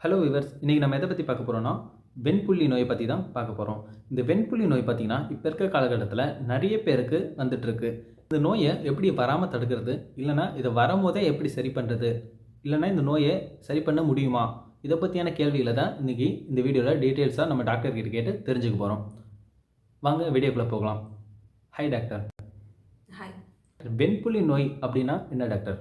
Hello viewers இன்றைக்கி நம்ம எதை பற்றி பார்க்க போகிறோம்னா வெண்புள்ளி நோயை பற்றி தான் பார்க்க போகிறோம் இந்த வெண்புள்ளி நோய் பார்த்திங்கன்னா இப்போ இருக்க காலகட்டத்தில் நிறைய பேருக்கு வந்துட்டுருக்கு இந்த நோயை எப்படி வராமல் தடுக்கிறது? இல்லைனா இதை வரும்போதே எப்படி சரி பண்ணுறது இல்லைனா இந்த நோயை சரி பண்ண முடியுமா? இதை பற்றியான கேள்விகளை தான் இன்றைக்கி இந்த வீடியோவில் டீட்டெயில்ஸாக நம்ம டாக்டர் கிட்ட கேட்டு தெரிஞ்சுக்க போகிறோம் வாங்க வீடியோக்குள்ளே போகலாம். ஹாய் டாக்டர் ஹாய் வெண்புள்ளி நோய் அப்படின்னா என்ன டாக்டர்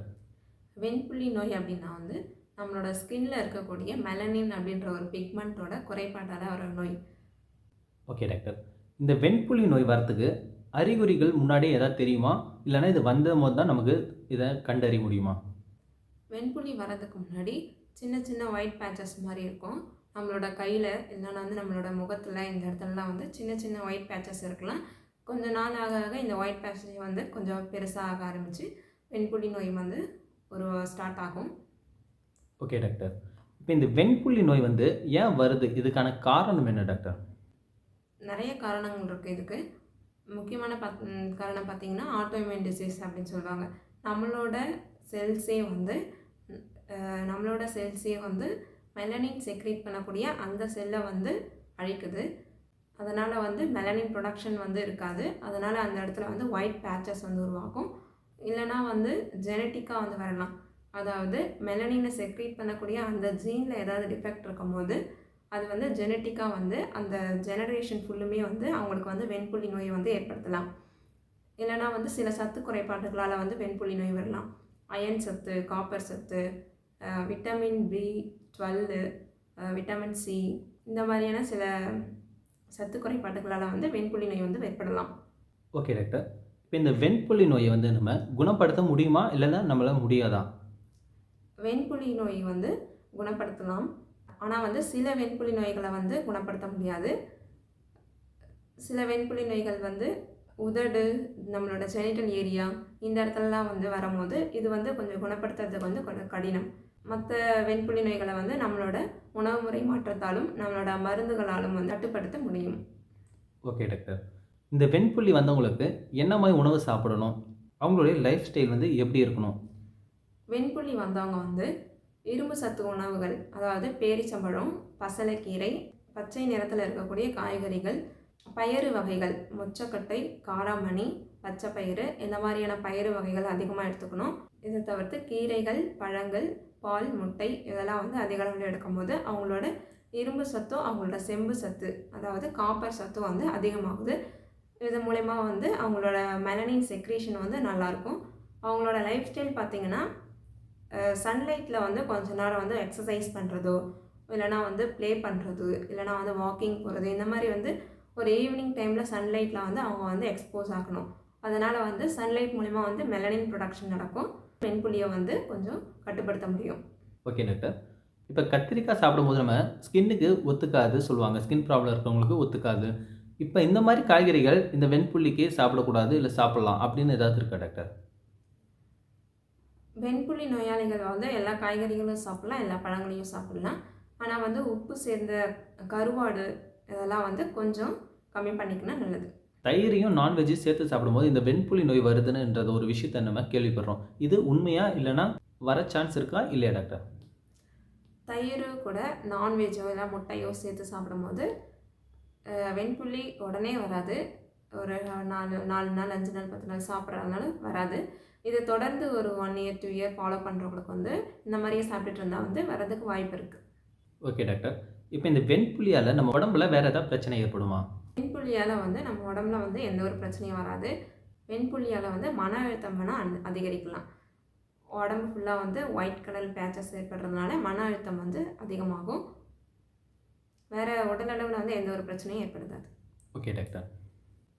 வெண்புள்ளி நோய் அப்படின்னா வந்து நம்மளோட ஸ்கின்ல இருக்கக்கூடிய மெலனின் அப்படின்ற ஒரு பிக்மெண்ட்டோட குறைபாட்டால் வர நோய். ஓகே டாக்டர் இந்த வெண்புள்ளி நோய் வரத்துக்கு அறிகுறிகள் முன்னாடியே ஏதாவது தெரியுமா? இல்லைன்னா இது வந்த போது தான் நமக்கு இதை கண்டறிய முடியுமா? வெண்புள்ளி வரதுக்கு முன்னாடி சின்ன சின்ன ஒயிட் பேச்சஸ் மாதிரி இருக்கும். நம்மளோட கையில் இல்லைன்னா வந்து நம்மளோட முகத்தில் இந்த இடத்துலலாம் வந்து சின்ன சின்ன ஒயிட் பேச்சஸ் இருக்கலாம். கொஞ்ச நாள் ஆக ஆக இந்த ஒயிட் பேச்சஸ் வந்து கொஞ்சம் பெருசாக ஆக ஆரம்பித்து வெண்புள்ளி நோய் வந்து ஒரு ஸ்டார்ட் ஆகும். ஓகே டாக்டர் இப்போ இந்த வெண்புள்ளி நோய் வந்து ஏன் வருது? இதுக்கான காரணம் என்ன டாக்டர் நிறைய காரணங்கள் இருக்குது இதுக்கு. முக்கியமான பத் காரணம் பார்த்தீங்கன்னா ஆட்டோமியன் டிசீஸ் அப்படின்னு சொல்லுவாங்க. நம்மளோட செல்ஸே வந்து நம்மளோட செல்ஸே வந்து மெலனின் செக்ரேட் பண்ணக்கூடிய அந்த செல்லை வந்து அழிக்குது. அதனால் வந்து மெலனின் ப்ரொடக்ஷன் வந்து இருக்காது. அதனால் அந்த இடத்துல வந்து ஒயிட் பேச்சஸ் வந்து உருவாகும். இல்லைனா வந்து ஜெனட்டிக்காக வந்து வரலாம். அதாவது மெலனினை செக்ரீட் பண்ணக்கூடிய அந்த ஜீனில் ஏதாவது டிஃபெக்ட் இருக்கும்போது அது வந்து ஜெனட்டிக்காக வந்து அந்த ஜெனரேஷன் ஃபுல்லுமே வந்து அவங்களுக்கு வந்து வெண்புள்ளி நோயை வந்து ஏற்படுத்தலாம். இல்லைனா வந்து சில சத்து குறைபாடுகளால் வந்து வெண்புள்ளி நோய் வரலாம். அயன் சத்து காப்பர் சத்து vitamin B twelve vitamin C இந்த மாதிரியான சில சத்து குறைபாடுகளால் வந்து வெண்புள்ளி நோய் வந்து ஏற்படலாம். ஓகே டாக்டர் இப்போ இந்த வெண்புள்ளி நோயை வந்து நம்ம குணப்படுத்த முடியுமா? இல்லைன்னா நம்மளால் முடியாதான் வெண்புலி நோய் வந்து குணப்படுத்தலாம். ஆனால் வந்து சில வெண்புலி நோய்களை வந்து குணப்படுத்த முடியாது. சில வெண்புலி நோய்கள் வந்து உதடு நம்மளோட ஜெனிட்டல் ஏரியா இந்த இடத்துலலாம் வந்து வரும்போது இது வந்து கொஞ்சம் குணப்படுத்துறதுக்கு வந்து கொஞ்சம் கடினம். மற்ற வெண்புலி நோய்களை வந்து நம்மளோட உணவு முறை மாற்றத்தாலும் நம்மளோட மருந்துகளாலும் வந்து கட்டுப்படுத்த முடியும். Okay doctor. இந்த வெண்புள்ளி வந்தவங்களுக்கு என்ன மாதிரி உணவு சாப்பிடணும்? அவங்களுடைய லைஃப் ஸ்டைல் வந்து எப்படி இருக்கணும்? வெண்புள்ளி வந்தவங்க வந்து இரும்பு சத்து உணவுகள் அதாவது பேரிச்சம்பழம் பசலைக்கீரை பச்சை நிறத்தில் இருக்கக்கூடிய காய்கறிகள் பயறு வகைகள் மொச்சக்கட்டை காராமணி பச்சை பயிறு இந்த மாதிரியான பயிறு வகைகள் அதிகமாக எடுத்துக்கணும். இதை தவிர்த்து கீரைகள் பழங்கள் பால் முட்டை இதெல்லாம் வந்து அதிக அளவில் எடுக்கும்போது அவங்களோட இரும்பு சத்தும் அவங்களோட செம்பு சத்து அதாவது காப்பர் சத்தும் வந்து அதிகமாகுது. இது மூலயமா வந்து அவங்களோட மெலனின் செக்ரேஷன் வந்து நல்லாயிருக்கும். அவங்களோட லைஃப் ஸ்டைல் பார்த்திங்கன்னா சன்லைட்டில் வந்து கொஞ்ச நேரம் வந்து எக்ஸசைஸ் பண்ணுறதோ இல்லைனா வந்து ப்ளே பண்ணுறது இல்லைனா வந்து வாக்கிங் போகிறது இந்த மாதிரி வந்து ஒரு ஈவினிங் டைமில் சன்லைட்டில் வந்து அவங்க வந்து எக்ஸ்போஸ் ஆகணும். அதனால் வந்து சன்லைட் மூலிமா வந்து மெலனின் ப்ரொடக்ஷன் நடக்கும். வெண்புலியை வந்து கொஞ்சம் கட்டுப்படுத்த முடியும். ஓகே டாக்டர் இப்போ கத்திரிக்காய் சாப்பிடும்போது நம்ம ஸ்கின்னுக்கு ஒத்துக்காது சொல்லுவாங்க. ஸ்கின் ப்ராப்ளம் இருக்கிறவங்களுக்கு ஒத்துக்காது. இப்போ இந்த மாதிரி காய்கறிகள் இந்த வெண்புள்ளிக்கு சாப்பிடக்கூடாது இல்லை சாப்பிடலாம் அப்படின்னு ஏதாவது இருக்கா டாக்டர் வெண்புலி நோயாளிகள் வந்து எல்லா காய்கறிகளும் சாப்பிடலாம் எல்லா பழங்களையும் சாப்பிடலாம். ஆனால் வந்து உப்பு சேர்ந்த கருவாடு இதெல்லாம் வந்து கொஞ்சம் கம்மி பண்ணிக்கினா நல்லது. தயிரையும் நான்வெஜ்ஜையும் சேர்த்து சாப்பிடும்போது இந்த வெண்புள்ளி நோய் வருதுன்னுன்றது ஒரு விஷயத்தை நம்ம கேள்விப்படுறோம். இது உண்மையா இல்லைன்னா வர சான்ஸ் இருக்கா இல்லையா டாக்டர்? தயிர் கூட நான்வெஜ்ஜோ இல்லை முட்டையோ சேர்த்து சாப்பிடும்போது வெண்புள்ளி உடனே வராது. ஒரு நாலு நாலு நாள் அஞ்சு நாள் பத்து நாள் சாப்பிட்றதுனால வராது. இது தொடர்ந்து ஒரு one year two year follow பண்ணுறவங்களுக்கு வந்து இந்த மாதிரியே சாப்பிட்டுட்டு இருந்தால் வந்து வரதுக்கு வாய்ப்பு இருக்குது ஓகே டாக்டர் இப்போ இந்த வெண்புள்ளியால் நம்ம உடம்புல வேற ஏதாவது பிரச்சனை ஏற்படுமா? வெண்புள்ளியால் வந்து நம்ம உடம்புல வந்து எந்த ஒரு பிரச்சனையும் வராது. வெண்புள்ளியால் வந்து மன அழுத்தம் வேணால் அதிகரிக்கலாம். உடம்பு ஃபுல்லாக வந்து ஒயிட் கலர் பேச்சஸ் ஏற்படுறதுனால மன அழுத்தம் வந்து அதிகமாகும். வேறு உடல் அளவில் வந்து எந்த ஒரு பிரச்சனையும் ஏற்படுத்தாது ஓகே டாக்டர்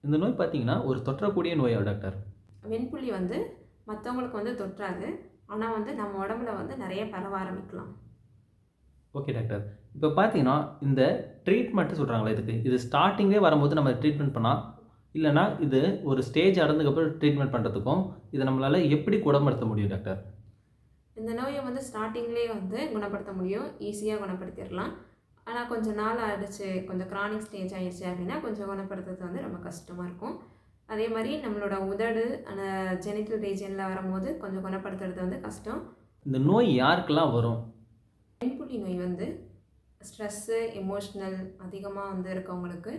இந்த நோய் பார்த்தீங்கன்னா ஒரு தொற்றக்கூடிய நோயா டாக்டர். வெண்புள்ளி வந்து மற்றவங்களுக்கு வந்து தொற்றாது. ஆனால் வந்து நம்ம உடம்புல வந்து நிறைய பரவ ஆரம்பிக்கலாம். Okay doctor. இப்போ பார்த்தீங்கன்னா இந்த ட்ரீட்மெண்ட்டு சொல்கிறாங்களே இதுக்கு. இது ஸ்டார்டிங்கே வரும்போது நம்ம ட்ரீட்மெண்ட் பண்ணால் இல்லைனா இது ஒரு ஸ்டேஜ் அடர்ந்ததுக்கப்புறம் ட்ரீட்மெண்ட் பண்ணுறதுக்கும் இதை நம்மளால் எப்படி குணப்படுத்த முடியும் டாக்டர்? இந்த நோயை வந்து ஸ்டார்டிங்லேயே வந்து குணப்படுத்த முடியும். ஈஸியாக குணப்படுத்திடலாம். ஆனால் கொஞ்சம் நாள் ஆயிடுச்சு கொஞ்சம் கிரானிக் ஸ்டேஜ் ஆயிடுச்சு அப்படின்னா கொஞ்சம் குணப்படுத்துறது வந்து ரொம்ப கஷ்டமாக இருக்கும். அதே மாதிரி நம்மளோட உதடு அந்த ஜெனிட்டல் ரீஜனில் வரும்போது கொஞ்சம் குணப்படுத்துறது வந்து கஷ்டம். இந்த நோய் யாருக்கெல்லாம் வரும்? வெண்புள்ளி நோய் வந்து ஸ்ட்ரெஸ்ஸு எமோஷ்னல் அதிகமாக வந்து இருக்கவங்களுக்கு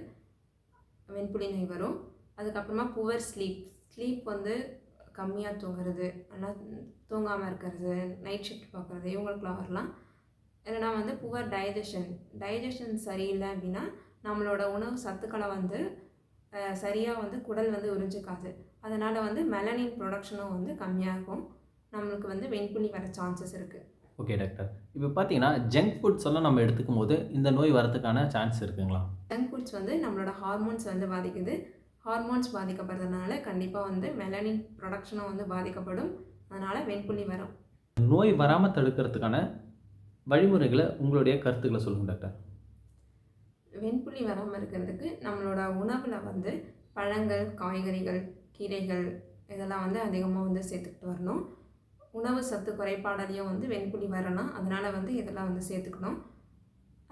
வெண்புலி நோய் வரும். அதுக்கப்புறமா புவர் ஸ்லீப் ஸ்லீப் வந்து கம்மியாக தூங்குறது ஆனால் தூங்காமல் இருக்கிறது நைட் ஷிஃப்ட் பார்க்குறது இவங்களுக்குலாம் வரலாம். இல்லைனா வந்து புவர் டைஜஷன் டைஜஷன் சரியில்லை அப்படின்னா நம்மளோட உணவு சத்துக்களை வந்து சரியாக வந்து குடல் வந்து உறிஞ்சிக்காது. அதனால் வந்து மெலனின் ப்ரொடக்ஷனும் வந்து கம்மியாகும். நம்மளுக்கு வந்து வெண்புலி வர சான்சஸ் இருக்குது ஓகே டாக்டர் இப்போ பார்த்தீங்கன்னா ஜங்க் ஃபுட்ஸ் எல்லாம் நம்ம எடுத்துக்கும் போது இந்த நோய் வரதுக்கான சான்ஸ் இருக்குங்களா? ஜங்க் ஃபுட்ஸ் வந்து நம்மளோட ஹார்மோன்ஸ் வந்து பாதிக்குது. ஹார்மோன்ஸ் பாதிக்கப்படுறதுனால கண்டிப்பாக வந்து மெலனின் ப்ரொடக்ஷனும் வந்து பாதிக்கப்படும். அதனால் வெண்புலி வரும். நோய் வராமல் தடுக்கிறதுக்கான வழிமுறைகளை உங்களுடைய கருத்துக்களை சொல்லுங்கள் டாக்டர். வெண்புலி வராமல் இருக்கிறதுக்கு நம்மளோட உணவில் வந்து பழங்கள் காய்கறிகள் கீரைகள் இதெல்லாம் வந்து அதிகமாக வந்து சேர்த்துக்கிட்டு வரணும். உணவு சத்து குறைபாடலையும் வந்து வெண்புலி வரலாம் அதனால் வந்து இதெல்லாம் வந்து சேர்த்துக்கணும்.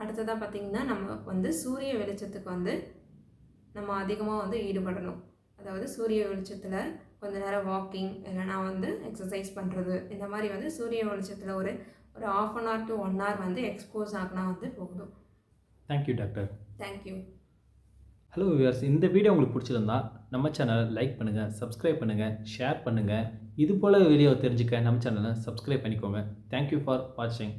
அடுத்ததாக பார்த்திங்கன்னா நம்ம வந்து சூரிய வெளிச்சத்துக்கு வந்து நம்ம அதிகமாக வந்து ஈடுபடணும். அதாவது சூரிய வெளிச்சத்தில் கொஞ்ச நேரம் வாக்கிங் இல்லைனா வந்து எக்ஸசைஸ் பண்ணுறது இந்த மாதிரி வந்து சூரிய வெளிச்சத்தில் ஒரு ஒரு half an hour to one hour வந்து எக்ஸ்போஸ் ஆகினா வந்து போதும். Thank you doctor thank you hello viewers இந்த வீடியோ உங்களுக்கு பிடிச்சிருந்தா நம்ம சேனலை லைக் பண்ணுங்கள் சப்ஸ்கிரைப் பண்ணுங்கள் ஷேர் பண்ணுங்கள் இது போல் வீடியோ தெரிஞ்சுக்க நம்ம சேனலை சப்ஸ்கிரைப் பண்ணிக்கோங்க. தேங்க்யூ ஃபார் வாட்சிங்